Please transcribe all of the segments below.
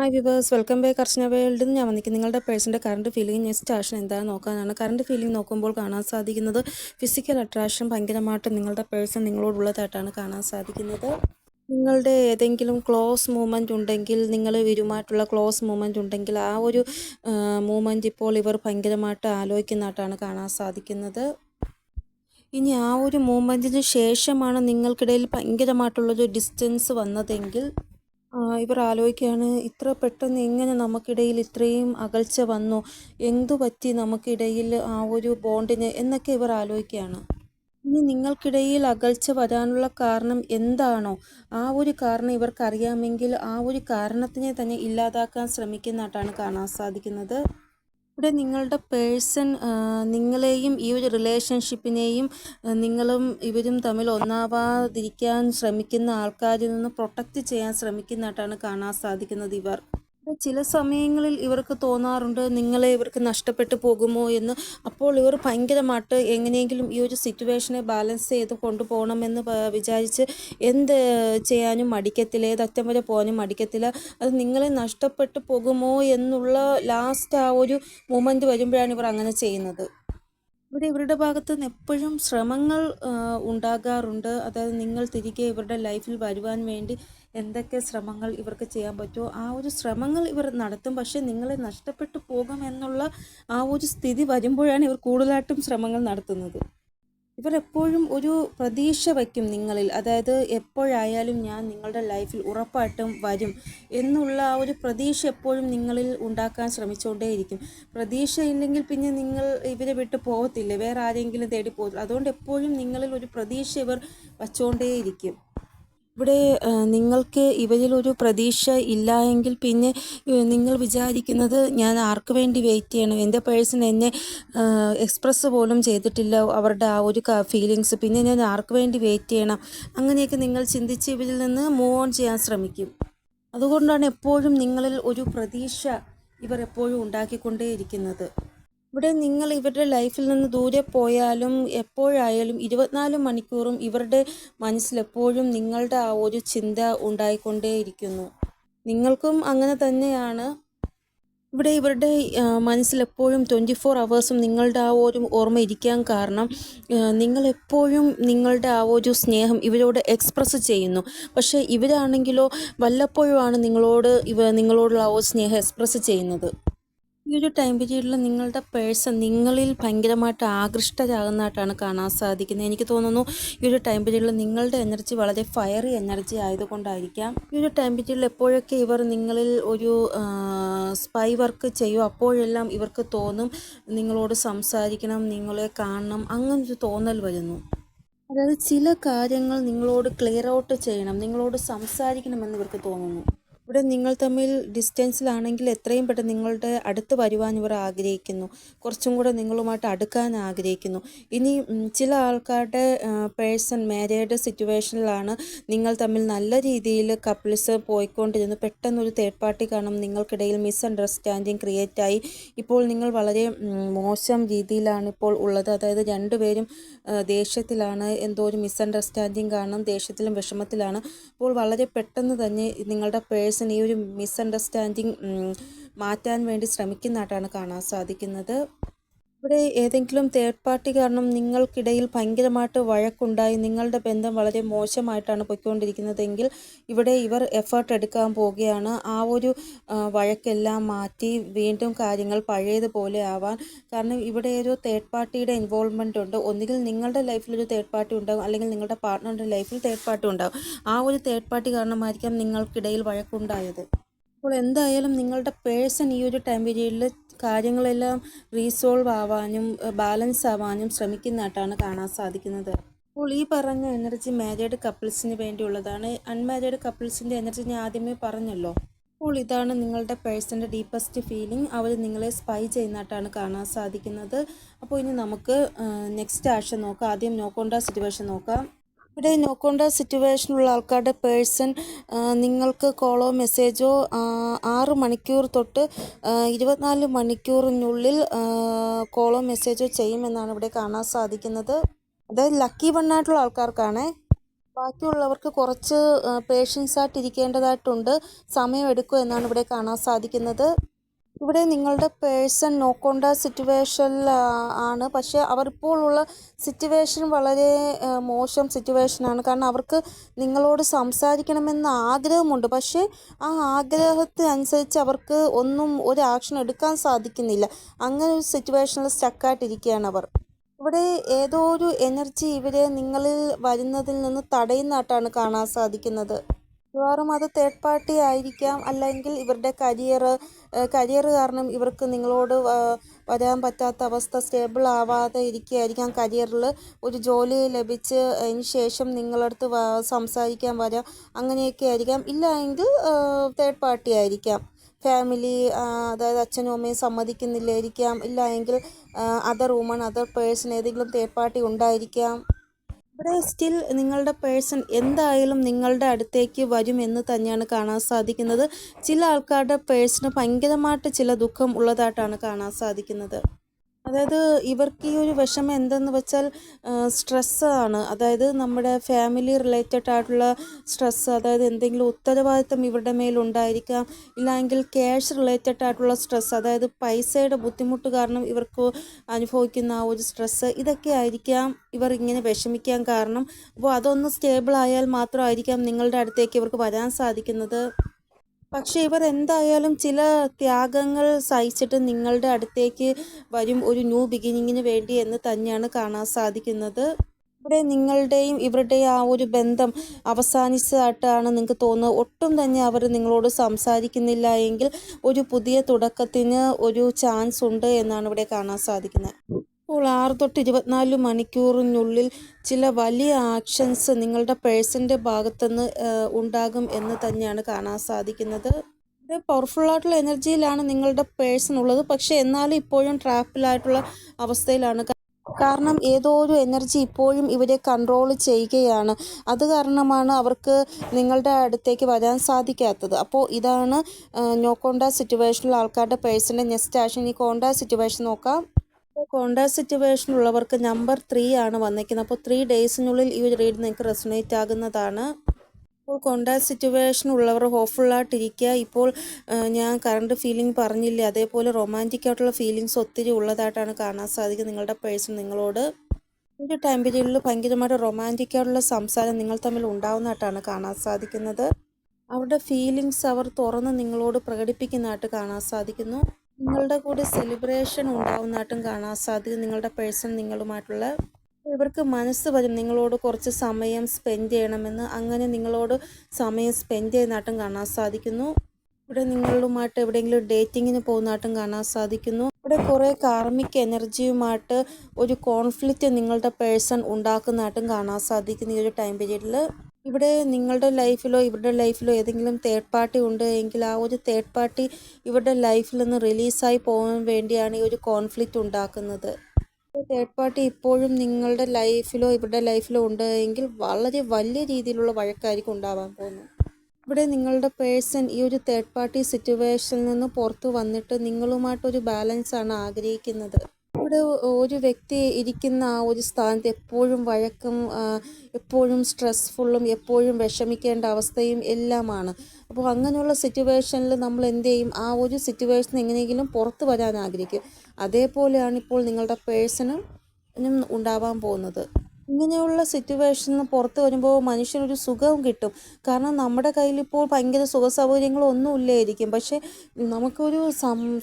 Hi viewers welcome back Archana വേൾഡിൽ നിന്ന് ഞാൻ വന്നിരിക്കും നിങ്ങളുടെ പേഴ്സന്റെ കറണ്ട് ഫീലിംഗ് നെക്സ്റ്റ് ആക്ഷൻ എന്താണെന്ന് നോക്കാനാണ്. കറണ്ട് ഫീലിംഗ് നോക്കുമ്പോൾ കാണാൻ സാധിക്കുന്നത് ഫിസിക്കൽ അട്രാക്ഷൻ ഭയങ്കരമായിട്ട് നിങ്ങളുടെ പേഴ്സൺ നിങ്ങളോടുള്ളതായിട്ടാണ് കാണാൻ സാധിക്കുന്നത്. നിങ്ങളുടെ ഏതെങ്കിലും ക്ലോസ് മൂമെന്റ് ഉണ്ടെങ്കിൽ നിങ്ങൾ ഇവരുമായിട്ടുള്ള ക്ലോസ് മൂമെന്റ് ഉണ്ടെങ്കിൽ ആ ഒരു മൂമെന്റ് ഇപ്പോൾ ഇവർ ഭയങ്കരമായിട്ട് ആലോചിക്കുന്നതായിട്ടാണ് കാണാൻ സാധിക്കുന്നത്. ഇനി ആ ഒരു മൂമെന്റിന് ശേഷമാണ് നിങ്ങൾക്കിടയിൽ ഭയങ്കരമായിട്ടുള്ളൊരു ഡിസ്റ്റൻസ് വന്നതെങ്കിൽ ഇവർ ആലോചിക്കുകയാണ് ഇത്ര പെട്ടെന്ന് എങ്ങനെ നമുക്കിടയിൽ ഇത്രയും അകൽച്ച വന്നു? എന്തു പറ്റി നമുക്കിടയിൽ ആ ഒരു ബോണ്ടിന്? എന്നൊക്കെ ഇവർ ആലോചിക്കുകയാണ്. ഇനി നിങ്ങൾക്കിടയിൽ അകൽച്ച വരാനുള്ള കാരണം എന്താണോ? ആ ഒരു കാരണം ഇവർക്കറിയാമെങ്കിൽ ആ ഒരു കാരണത്തിനെ തന്നെ ഇല്ലാതാക്കാൻ ശ്രമിക്കുന്നതായിട്ടാണ് കാണാൻ സാധിക്കുന്നത്. ഇവിടെ നിങ്ങളുടെ പേഴ്സൺ നിങ്ങളെയും ഈ ഒരു റിലേഷൻഷിപ്പിനെയും നിങ്ങളും ഇവരും തമ്മിൽ ഒന്നാവാതിരിക്കാൻ ശ്രമിക്കുന്ന ആൾക്കാരിൽ നിന്ന് പ്രൊട്ടക്റ്റ് ചെയ്യാൻ ശ്രമിക്കുന്നതായിട്ടാണ് കാണാൻ സാധിക്കുന്നത് ഇവർ. ചില സമയങ്ങളിൽ ഇവർക്ക് തോന്നാറുണ്ട് നിങ്ങളെ ഇവർക്ക് നഷ്ടപ്പെട്ടു പോകുമോ? എന്ന്. അപ്പോൾ ഇവർ ഭയങ്കരമായിട്ട് എങ്ങനെയെങ്കിലും ഈ ഒരു സിറ്റുവേഷനെ ബാലൻസ് ചെയ്ത് കൊണ്ടുപോകണമെന്ന് വിചാരിച്ച് എന്ത് ചെയ്യാനും മടിക്കത്തില്ല ഏതറ്റം വരെ പോകാനും മടിക്കത്തില്ല. അത് നിങ്ങളെ നഷ്ടപ്പെട്ടു പോകുമോ? എന്നുള്ള ലാസ്റ്റ് ആ ഒരു മൂമെന്റ് വരുമ്പോഴാണ് ഇവർ അങ്ങനെ ചെയ്യുന്നത്. ഇവിടെ ഇവരുടെ ഭാഗത്ത് നിന്ന് എപ്പോഴും ശ്രമങ്ങൾ ഉണ്ടാകാറുണ്ട്. അതായത് നിങ്ങൾ തിരികെ ഇവരുടെ ലൈഫിൽ വരുവാൻ വേണ്ടി എന്തൊക്കെ ശ്രമങ്ങൾ ഇവർക്ക് ചെയ്യാൻ പറ്റുമോ ആ ഒരു ശ്രമങ്ങൾ ഇവർ നടത്തും. പക്ഷേ നിങ്ങളെ നഷ്ടപ്പെട്ടു പോകുമെന്നുള്ള ആ ഒരു സ്ഥിതി വരുമ്പോഴാണ് ഇവർ കൂടുതലായിട്ടും ശ്രമങ്ങൾ നടത്തുന്നത്. ഇവർ എപ്പോഴും ഒരു പ്രതീക്ഷ വയ്ക്കും നിങ്ങളിൽ. അതായത് എപ്പോഴായാലും ഞാൻ നിങ്ങളുടെ ലൈഫിൽ ഉറപ്പായിട്ടും വരും എന്നുള്ള ആ ഒരു പ്രതീക്ഷ എപ്പോഴും നിങ്ങളിൽ ഉണ്ടാക്കാൻ ശ്രമിച്ചുകൊണ്ടേയിരിക്കും. പ്രതീക്ഷ ഇല്ലെങ്കിൽ പിന്നെ നിങ്ങൾ ഇവരെ വിട്ട് പോകത്തില്ല. വേറെ ആരെങ്കിലും തേടി പോകത്തില്ല. അതുകൊണ്ട് എപ്പോഴും നിങ്ങളിൽ ഒരു പ്രതീക്ഷ ഇവർ വച്ചുകൊണ്ടേയിരിക്കും. ഇവിടെ നിങ്ങൾക്ക് ഇവരിൽ ഒരു പ്രതീക്ഷ ഇല്ല എങ്കിൽ പിന്നെ നിങ്ങൾ വിചാരിക്കുന്നത് ഞാൻ ആർക്ക് വേണ്ടി വെയിറ്റ് ചെയ്യണം? എന്റെ പേഴ്സൺ എന്നെ എക്സ്പ്രസ് പോലും ചെയ്തിട്ടില്ല. അവരുടെ ആ ഒരു ഫീലിങ്സ് പിന്നെ ഞാൻ ആർക്ക് വേണ്ടി വെയിറ്റ് ചെയ്യണം? അങ്ങനെയൊക്കെ നിങ്ങൾ ചിന്തിച്ച് ഇവരിൽ നിന്ന് മൂവ് ഓൺ ചെയ്യാൻ ശ്രമിക്കും. അതുകൊണ്ടാണ് എപ്പോഴും നിങ്ങളിൽ ഒരു പ്രതീക്ഷ ഇവർ എപ്പോഴും ഉണ്ടാക്കിക്കൊണ്ടേയിരിക്കുന്നത്. ഇവിടെ നിങ്ങൾ ഇവരുടെ ലൈഫിൽ നിന്ന് ദൂരെ പോയാലും എപ്പോഴായാലും ഇരുപത്തിനാല് മണിക്കൂറും ഇവരുടെ മനസ്സിലെപ്പോഴും നിങ്ങളുടെ ആ ഒരു ചിന്ത ഉണ്ടായിക്കൊണ്ടേയിരിക്കുന്നു. നിങ്ങൾക്കും അങ്ങനെ തന്നെയാണ്. ഇവിടെ ഇവരുടെ മനസ്സിലെപ്പോഴും ട്വന്റി ഫോർ അവേഴ്സും നിങ്ങളുടെ ആ ഒരു ഓർമ്മ ഇരിക്കാൻ കാരണം നിങ്ങൾ എപ്പോഴും നിങ്ങളുടെ ആ ഒരു സ്നേഹം ഇവരോട് എക്സ്പ്രസ് ചെയ്യുന്നു. പക്ഷേ ഇവരാണെങ്കിലോ വല്ലപ്പോഴുമാണ് നിങ്ങളോട് ഇവ നിങ്ങളോടുള്ള ആ ഒരു സ്നേഹം എക്സ്പ്രസ് ചെയ്യുന്നത്. ഈ ഒരു ടൈം പീരീഡിൽ നിങ്ങളുടെ പേഴ്സൺ നിങ്ങളിൽ ഭയങ്കരമായിട്ട് ആകൃഷ്ടരാകുന്നതായിട്ടാണ് കാണാൻ സാധിക്കുന്നത്. എനിക്ക് തോന്നുന്നു ഈ ഒരു ടൈം പീരീഡിൽ നിങ്ങളുടെ എനർജി വളരെ ഫയറി എനർജി ആയതുകൊണ്ടായിരിക്കാം. ഈ ഒരു ടൈം പീരീഡിൽ എപ്പോഴൊക്കെ ഇവർ നിങ്ങളിൽ ഒരു സ്പൈ വർക്ക് ചെയ്യും? അപ്പോഴെല്ലാം ഇവർക്ക് തോന്നും നിങ്ങളോട് സംസാരിക്കണം നിങ്ങളെ കാണണം അങ്ങനൊരു തോന്നൽ വരുന്നു. അതായത് ചില കാര്യങ്ങൾ നിങ്ങളോട് ക്ലിയർ ഔട്ട് ചെയ്യണം നിങ്ങളോട് സംസാരിക്കണമെന്ന് ഇവർക്ക് തോന്നുന്നു. ഇവിടെ നിങ്ങൾ തമ്മിൽ ഡിസ്റ്റൻസിലാണെങ്കിൽ എത്രയും പെട്ടെന്ന് നിങ്ങളുടെ അടുത്ത് വരുവാൻ ഇവർ ആഗ്രഹിക്കുന്നു. കുറച്ചും കൂടെ നിങ്ങളുമായിട്ട് അടുക്കാൻ ആഗ്രഹിക്കുന്നു. ഇനി ചില ആൾക്കാരുടെ പേഴ്സൺ മാരീഡ് സിറ്റുവേഷനിലാണ് നിങ്ങൾ തമ്മിൽ നല്ല രീതിയിൽ കപ്പിൾസ് പോയിക്കൊണ്ടിരുന്നു പെട്ടെന്നൊരു തേർഡ് പാർട്ടി കാണും നിങ്ങൾക്കിടയിൽ മിസ്അണ്ടർസ്റ്റാൻഡിങ് ക്രിയേറ്റ് ആയി. ഇപ്പോൾ നിങ്ങൾ വളരെ മോശം രീതിയിലാണ് ഇപ്പോൾ ഉള്ളത്. അതായത് രണ്ടുപേരും ദേഷ്യത്തിലാണ്. എന്തോ ഒരു മിസ്അണ്ടർസ്റ്റാൻഡിങ് കാണും ദേഷ്യത്തിലും വിഷമത്തിലാണ്. അപ്പോൾ വളരെ പെട്ടെന്ന് തന്നെ നിങ്ങളുടെ പേഴ്സൺ ഈ ഒരു മിസ്അണ്ടർസ്റ്റാൻഡിങ് മാറ്റാൻ വേണ്ടി ശ്രമിക്കുന്നതായിട്ടാണ് കാണാൻ സാധിക്കുന്നത്. ഇവിടെ ഏതെങ്കിലും തേർഡ് പാർട്ടി കാരണം നിങ്ങൾക്കിടയിൽ ഭയങ്കരമായിട്ട് വഴക്കുണ്ടായി നിങ്ങളുടെ ബന്ധം വളരെ മോശമായിട്ടാണ് പൊയ്ക്കൊണ്ടിരിക്കുന്നതെങ്കിൽ ഇവിടെ ഇവർ എഫേർട്ട് എടുക്കാൻ പോവുകയാണ്. ആ ഒരു വഴക്കെല്ലാം മാറ്റി വീണ്ടും കാര്യങ്ങൾ പഴയതുപോലെ ആവാൻ. കാരണം ഇവിടെ ഒരു തേർഡ് പാർട്ടിയുടെ ഇൻവോൾവ്മെന്റ് ഉണ്ട്. ഒന്നുകിൽ നിങ്ങളുടെ ലൈഫിൽ ഒരു തേർഡ് പാർട്ടി ഉണ്ടാകും അല്ലെങ്കിൽ നിങ്ങളുടെ പാർട്ട്ണറുടെ ലൈഫിൽ തേർഡ് പാർട്ടി ഉണ്ടാകും ആ ഒരു തേർഡ് പാർട്ടി കാരണമായിരിക്കാം നിങ്ങൾക്കിടയിൽ വഴക്കുണ്ടായത്. അപ്പോൾ എന്തായാലും നിങ്ങളുടെ പേഴ്സൺ ഈ ഒരു ടൈം പീരീഡിൽ കാര്യങ്ങളെല്ലാം റീസോൾവ് ആവാനും ബാലൻസ് ആവാനും ശ്രമിക്കുന്നതായിട്ടാണ് കാണാൻ സാധിക്കുന്നത്. അപ്പോൾ ഈ പറഞ്ഞ എനർജി മാരീഡ് കപ്പിൾസിന് വേണ്ടിയുള്ളതാണ്. അൺമാരീഡ് കപ്പിൾസിന്റെ എനർജി ഞാൻ ആദ്യമേ പറഞ്ഞല്ലോ. അപ്പോൾ ഇതാണ് നിങ്ങളുടെ പേഴ്സന്റെ ഡീപ്പസ്റ്റ് ഫീലിംഗ് അവർ നിങ്ങളെ സ്പൈ ചെയ്യുന്നതായിട്ടാണ് കാണാൻ സാധിക്കുന്നത്. അപ്പോൾ ഇനി നമുക്ക് നെക്സ്റ്റ് ആഴ്ച നോക്കാം. ആദ്യം നോക്കേണ്ട സിറ്റുവേഷൻ നോക്കാം. ഇവിടെ നോക്കേണ്ട സിറ്റുവേഷനുള്ള ആൾക്കാരുടെ പേഴ്സൺ നിങ്ങൾക്ക് കോളോ മെസ്സേജോ ആറ് മണിക്കൂർ തൊട്ട് ഇരുപത്തിനാല് മണിക്കൂറിനുള്ളിൽ കോളോ മെസ്സേജോ ചെയ്യുമെന്നാണ് ഇവിടെ കാണാൻ സാധിക്കുന്നത്. അതായത് ലക്കി വൺ ആയിട്ടുള്ള ആൾക്കാർക്കാണേ. ബാക്കിയുള്ളവർക്ക് കുറച്ച് പേഷ്യൻസ് ആയിട്ടിരിക്കേണ്ടതായിട്ടുണ്ട്. സമയം സമയമെടുക്കും എന്നാണ് ഇവിടെ കാണാൻ സാധിക്കുന്നത്. ഇവിടെ നിങ്ങളുടെ പേഴ്സൺ നോക്കേണ്ട സിറ്റുവേഷനിൽ ആണ്. പക്ഷേ അവർ ഉള്ള സിറ്റുവേഷൻ വളരെ മോശം സിറ്റുവേഷനാണ് കാരണം അവർക്ക് നിങ്ങളോട് സംസാരിക്കണമെന്ന് ആഗ്രഹമുണ്ട്. പക്ഷേ ആ ആഗ്രഹത്തിനനുസരിച്ച് അവർക്ക് ഒന്നും ഒരു ആക്ഷൻ എടുക്കാൻ സാധിക്കുന്നില്ല. അങ്ങനെ ഒരു സിറ്റുവേഷനിൽ സ്റ്റക്കായിട്ടിരിക്കുകയാണ് അവർ. ഇവിടെ ഏതോ ഒരു എനർജി ഇവരെ നിങ്ങളിൽ വരുന്നതിൽ നിന്ന് തടയുന്നതായിട്ടാണ് കാണാൻ സാധിക്കുന്നത്. മിക്കവാറും അത് തേർഡ് പാർട്ടി ആയിരിക്കാം. അല്ലെങ്കിൽ ഇവരുടെ കരിയർ കരിയർ കാരണം ഇവർക്ക് നിങ്ങളോട് വരാൻ പറ്റാത്ത അവസ്ഥ സ്റ്റേബിൾ ആവാതെ ഇരിക്കുകയായിരിക്കാം. കരിയറിൽ ഒരു ജോലി ലഭിച്ച് അതിന് ശേഷം നിങ്ങളടുത്ത് സംസാരിക്കാൻ വരാം. അങ്ങനെയൊക്കെ ആയിരിക്കാം. ഇല്ല എങ്കിൽ തേർഡ് പാർട്ടി ആയിരിക്കാം. ഫാമിലി അതായത് അച്ഛനും അമ്മയും സമ്മതിക്കുന്നില്ലായിരിക്കാം. ഇല്ല എങ്കിൽ അതർ വുമൺ അതർ പേഴ്സൺ ഏതെങ്കിലും തേർഡ് പാർട്ടി ഉണ്ടായിരിക്കാം. ഇവിടെ സ്റ്റിൽ നിങ്ങളുടെ പേഴ്സൺ എന്തായാലും നിങ്ങളുടെ അടുത്തേക്ക് വരും എന്ന് തന്നെയാണ് കാണാൻ സാധിക്കുന്നത്. ചില ആൾക്കാരുടെ പേഴ്സണ് ഭയങ്കരമായിട്ട് ചില ദുഃഖം ഉള്ളതായിട്ടാണ് കാണാൻ സാധിക്കുന്നത്. അതായത് ഇവർക്ക് ഈ ഒരു വിഷമം എന്തെന്ന് വെച്ചാൽ സ്ട്രെസ്സാണ് അതായത് നമ്മുടെ ഫാമിലി റിലേറ്റഡ് ആയിട്ടുള്ള സ്ട്രെസ്സ് അതായത് എന്തെങ്കിലും ഉത്തരവാദിത്തം ഇവരുടെ മേലുണ്ടായിരിക്കാം ഇല്ലെങ്കിൽ ക്യാഷ് റിലേറ്റഡ് ആയിട്ടുള്ള സ്ട്രെസ്സ് അതായത് പൈസയുടെ ബുദ്ധിമുട്ട് കാരണം ഇവർക്ക് അനുഭവിക്കുന്ന ആ ഒരു സ്ട്രെസ്സ് ഇതൊക്കെ ആയിരിക്കാം ഇവർ ഇങ്ങനെ വിഷമിക്കാൻ കാരണം. അപ്പോൾ അതൊന്ന് സ്റ്റേബിൾ ആയാൽ മാത്രമായിരിക്കാം നിങ്ങളുടെ അടുത്തേക്ക് ഇവർക്ക് വരാൻ സാധിക്കുന്നത്. പക്ഷേ ഇവർ എന്തായാലും ചില ത്യാഗങ്ങൾ സഹിച്ചിട്ട് നിങ്ങളുടെ അടുത്തേക്ക് വരും ഒരു ന്യൂ ബിഗിനിങ്ങിന് വേണ്ടി എന്ന് തന്നെയാണ് കാണാൻ സാധിക്കുന്നത്. ഇവിടെ നിങ്ങളുടെയും ഇവരുടെയും ആ ഒരു ബന്ധം അവസാനിച്ചതായിട്ടാണ് നിങ്ങൾക്ക് തോന്നുന്നത്. ഒട്ടും തന്നെ അവർ നിങ്ങളോട് സംസാരിക്കുന്നില്ല എങ്കിൽ ഒരു പുതിയ തുടക്കത്തിന് ഒരു ചാൻസ് ഉണ്ട് എന്നാണ് ഇവിടെ കാണാൻ സാധിക്കുന്നത്. അപ്പോൾ ആറ് തൊട്ട് ഇരുപത്തിനാല് മണിക്കൂറിനുള്ളിൽ ചില വലിയ ആക്ഷൻസ് നിങ്ങളുടെ പേഴ്സന്റെ ഭാഗത്തുനിന്ന് ഉണ്ടാകും എന്ന് തന്നെയാണ് കാണാൻ സാധിക്കുന്നത്. പവർഫുള്ളായിട്ടുള്ള എനർജിയിലാണ് നിങ്ങളുടെ പേഴ്സൺ ഉള്ളത്. പക്ഷേ എന്നാലും ഇപ്പോഴും ട്രാപ്പിലായിട്ടുള്ള അവസ്ഥയിലാണ്. കാരണം ഏതോ ഒരു എനർജി ഇപ്പോഴും ഇവരെ കൺട്രോൾ ചെയ്യുകയാണ്. അത് കാരണമാണ് അവർക്ക് നിങ്ങളുടെ അടുത്തേക്ക് വരാൻ സാധിക്കാത്തത്. അപ്പോൾ ഇതാണ് നോക്കോണ്ട കോണ്ട സിറ്റുവേഷനിൽ ആൾക്കാരുടെ പേഴ്സന്റെ നെക്സ്റ്റ് ആക്ഷൻ ഈ കോണ്ട സിറ്റുവേഷൻ നോക്കാം. കോണ്ട സിറ്റുവേഷൻ ഉള്ളവർക്ക് നമ്പർ ത്രീ ആണ് വന്നിരിക്കുന്നത്. അപ്പോൾ ത്രീ ഡേയ്സിനുള്ളിൽ ഈ ഒരു റീഡ് നിങ്ങൾക്ക് റെസണേറ്റ് ആകുന്നതാണ്. ഇപ്പോൾ കോണ്ടാക്ട് സിറ്റുവേഷൻ ഉള്ളവർ ഹോപ്പ്ഫുള്ളായിട്ടിരിക്കുക ഇപ്പോൾ ഞാൻ കറണ്ട് ഫീലിംഗ് പറഞ്ഞില്ലേ അതേപോലെ റൊമാന്റിക് ആയിട്ടുള്ള ഫീലിങ്സ് ഒത്തിരി ഉള്ളതായിട്ടാണ് കാണാൻ സാധിക്കുന്നത് നിങ്ങളുടെ പേഴ്സൺ നിങ്ങളോട്. ഒരു ടൈം പീരീഡിൽ ഭയങ്കരമായിട്ട് റൊമാന്റിക് ആയിട്ടുള്ള സംസാരം നിങ്ങൾ തമ്മിൽ ഉണ്ടാവുന്നതായിട്ടാണ് കാണാൻ സാധിക്കുന്നത്. അവരുടെ ഫീലിങ്സ് അവർ തുറന്ന് നിങ്ങളോട് പ്രകടിപ്പിക്കുന്നതായിട്ട് കാണാൻ സാധിക്കുന്നു. നിങ്ങളുടെ കൂടെ സെലിബ്രേഷൻ ഉണ്ടാവുന്നതായിട്ടും കാണാൻ സാധിക്കും. നിങ്ങളുടെ പേഴ്സൺ നിങ്ങളുമായിട്ടുള്ള ഇവർക്ക് മനസ്സ് വരും നിങ്ങളോട് കുറച്ച് സമയം സ്പെൻഡ് ചെയ്യണമെന്ന് അങ്ങനെ നിങ്ങളോട് സമയം സ്പെൻഡ് ചെയ്യുന്നതായിട്ടും കാണാൻ സാധിക്കുന്നു. ഇവിടെ നിങ്ങളുമായിട്ട് എവിടെയെങ്കിലും ഡേറ്റിങ്ങിന് പോകുന്നതായിട്ടും കാണാൻ സാധിക്കുന്നു. ഇവിടെ കുറേ കാർമിക് എനർജിയുമായിട്ട് ഒരു കോൺഫ്ലിക്റ്റ് നിങ്ങളുടെ പേഴ്സൺ ഉണ്ടാക്കുന്നതായിട്ടും കാണാൻ സാധിക്കുന്നു ഈ ഒരു ടൈം പീരീഡിൽ ഇവിടെ നിങ്ങളുടെ ലൈഫിലോ ഇവരുടെ ലൈഫിലോ ഏതെങ്കിലും തേർഡ് പാർട്ടി ഉണ്ട് എങ്കിൽ ആ ഒരു തേർഡ് പാർട്ടി ഇവരുടെ ലൈഫിൽ നിന്ന് റിലീസായി പോകാൻ വേണ്ടിയാണ് ഈ ഒരു കോൺഫ്ലിക്റ്റ് ഉണ്ടാക്കുന്നത്. തേർഡ് പാർട്ടി ഇപ്പോഴും നിങ്ങളുടെ ലൈഫിലോ ഇവരുടെ ലൈഫിലോ ഉണ്ട് എങ്കിൽ വളരെ വലിയ രീതിയിലുള്ള വഴക്കായിരിക്കും ഉണ്ടാവാൻ പോകുന്നത്. ഇവിടെ നിങ്ങളുടെ പേഴ്സൺ ഈ ഒരു തേർഡ് പാർട്ടി സിറ്റുവേഷനിൽ നിന്ന് പുറത്തു വന്നിട്ട് നിങ്ങളുമായിട്ടൊരു ബാലൻസ് ആണ് ആഗ്രഹിക്കുന്നത്. ഇവിടെ ഒരു വ്യക്തി ഇരിക്കുന്ന ആ ഒരു സ്ഥാനത്ത് എപ്പോഴും വഴക്കും എപ്പോഴും സ്ട്രെസ്ഫുള്ളും എപ്പോഴും വിഷമിക്കേണ്ട അവസ്ഥയും എല്ലാമാണ്. അപ്പോൾ അങ്ങനെയുള്ള സിറ്റുവേഷനിൽ നമ്മൾ എന്ത് ചെയ്യും? ആ ഒരു സിറ്റുവേഷൻ എങ്ങനെയെങ്കിലും പുറത്ത് വരാൻ ആഗ്രഹിക്കും. അതേപോലെയാണ് ഇപ്പോൾ നിങ്ങളുടെ പേഴ്സണും ഉണ്ടാവാൻ പോകുന്നത്. ഇങ്ങനെയുള്ള സിറ്റുവേഷനിൽ നിന്ന് പുറത്ത് വരുമ്പോൾ മനുഷ്യനൊരു സുഖവും കിട്ടും. കാരണം നമ്മുടെ കയ്യിൽ ഇപ്പോൾ ഭയങ്കര സുഖ സൗകര്യങ്ങളും ഒന്നും ഇല്ലായിരിക്കും പക്ഷേ നമുക്കൊരു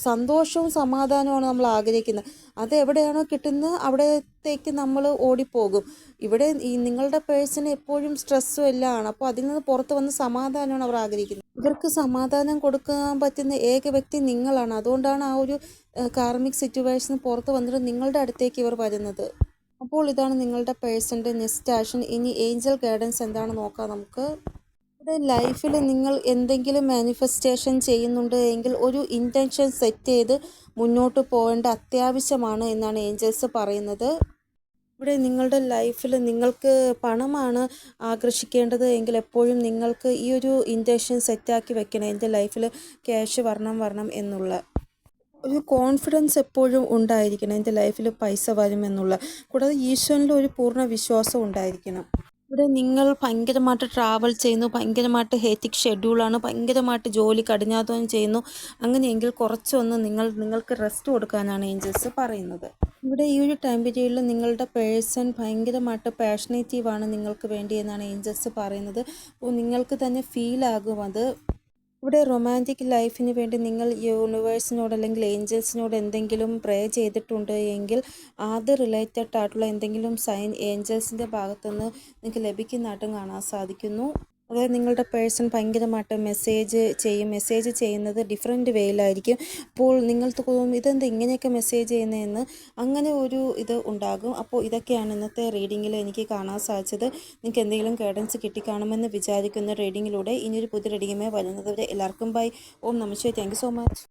സന്തോഷവും സമാധാനവുമാണ് നമ്മൾ ആഗ്രഹിക്കുന്നത്. അത് എവിടെയാണോ കിട്ടുന്നത് അവിടത്തേക്ക് നമ്മൾ ഓടിപ്പോകും. ഇവിടെ ഈ നിങ്ങളുടെ പേഴ്സണ് എപ്പോഴും സ്ട്രെസ്സും എല്ലാം ആണ്. അപ്പോൾ അതിൽ നിന്ന് പുറത്ത് വന്ന് സമാധാനമാണ് അവർ ആഗ്രഹിക്കുന്നത്. ഇവർക്ക് സമാധാനം കൊടുക്കാൻ പറ്റുന്ന ഏക വ്യക്തി നിങ്ങളാണ്. അതുകൊണ്ടാണ് ആ ഒരു കാർമിക് സിറ്റുവേഷൻ പുറത്ത് വന്നിട്ട് നിങ്ങളുടെ അടുത്തേക്ക് ഇവർ വരുന്നത്. അപ്പോൾ ഇതാണ് നിങ്ങളുടെ പേഴ്സന്റെ നെക്സ്റ്റ് ആക്ഷൻ. ഇനി ഏഞ്ചൽ ഗൈഡൻസ് എന്താണ് നോക്കാം നമുക്ക്. ഇവിടെ ലൈഫിൽ നിങ്ങൾ എന്തെങ്കിലും മാനിഫെസ്റ്റേഷൻ ചെയ്യുന്നുണ്ട് എങ്കിൽ ഒരു ഇന്റൻഷൻ സെറ്റ് ചെയ്ത് മുന്നോട്ട് പോകേണ്ട അത്യാവശ്യമാണ് എന്നാണ് ഏഞ്ചൽസ് പറയുന്നത്. ഇവിടെ നിങ്ങളുടെ ലൈഫിൽ നിങ്ങൾക്ക് പണമാണ് ആകർഷിക്കേണ്ടത് എങ്കിൽ എപ്പോഴും നിങ്ങൾക്ക് ഈ ഒരു ഇന്റൻഷൻ സെറ്റാക്കി വെക്കണം. എന്റെ ലൈഫിൽ ക്യാഷ് വരണം വരണം എന്നുള്ള. ഒരു കോൺഫിഡൻസ് എപ്പോഴും ഉണ്ടായിരിക്കണം. എന്റെ ലൈഫിൽ പൈസ വരുമെന്നുള്ള കൂടാതെ ഈശ്വരനിൽ ഒരു പൂർണ വിശ്വാസം ഉണ്ടായിരിക്കണം. ഇവിടെ നിങ്ങൾ ഭയങ്കരമായിട്ട് ട്രാവൽ ചെയ്യുന്നു ഭയങ്കരമായിട്ട് ഹേറ്റിക് ഷെഡ്യൂളാണ് ഭയങ്കരമായിട്ട് ജോലി കഠിനാധ്വാനം ചെയ്യുന്നു. അങ്ങനെയെങ്കിൽ കുറച്ചൊന്ന് നിങ്ങൾ നിങ്ങൾക്ക് റെസ്റ്റ് കൊടുക്കാനാണ് ഏഞ്ചൽസ് പറയുന്നത്. ഇവിടെ ഈ ഒരു ടൈം പീരീഡിൽ നിങ്ങളുടെ പേഴ്സൺ ഭയങ്കരമായിട്ട് പാഷനേറ്റീവാണ് നിങ്ങൾക്ക് വേണ്ടി എന്നാണ് ഏഞ്ചൽസ് പറയുന്നത്. നിങ്ങൾക്ക് തന്നെ ഫീലാകും അത്. ഇവിടെ റൊമാന്റിക് ലൈഫിന് വേണ്ടി നിങ്ങൾ യൂണിവേഴ്സിനോട് അല്ലെങ്കിൽ ഏഞ്ചൽസിനോട് എന്തെങ്കിലും പ്രേ ചെയ്തിട്ടുണ്ട് എങ്കിൽ അത് റിലേറ്റഡ് ആയിട്ടുള്ള എന്തെങ്കിലും സൈൻ ഏഞ്ചൽസിന്റെ ഭാഗത്തുനിന്ന് നിങ്ങൾക്ക് ലഭിക്കുന്നതായിട്ടും കാണാൻ സാധിക്കുന്നു. അതായത് നിങ്ങളുടെ പേഴ്സൺ ഭയങ്കരമായിട്ട് മെസ്സേജ് ചെയ്യും മെസ്സേജ് ചെയ്യുന്നത് ഡിഫറെന്റ് വേയിലായിരിക്കും അപ്പോൾ നിങ്ങൾക്ക് തോന്നും ഇതെന്ത് ഇങ്ങനെയൊക്കെ മെസ്സേജ് ചെയ്യുന്നതെന്ന് അങ്ങനെ ഒരു ഇത് ഉണ്ടാകും. അപ്പോൾ ഇതൊക്കെയാണ് ഇന്നത്തെ റീഡിങ്ങിൽ എനിക്ക് കാണാൻ സാധിച്ചത്. നിങ്ങൾക്ക് എന്തെങ്കിലും ഗൈഡൻസ് കിട്ടിക്കാണുമെന്ന് വിചാരിക്കുന്ന റീഡിങ്ങിലൂടെ ഇനിയൊരു പുതിയ റീഡിങ്ങുമേ വരുന്നത് എല്ലാവർക്കും ബൈ ഓം നമസ്തേ താങ്ക് സോ മച്ച്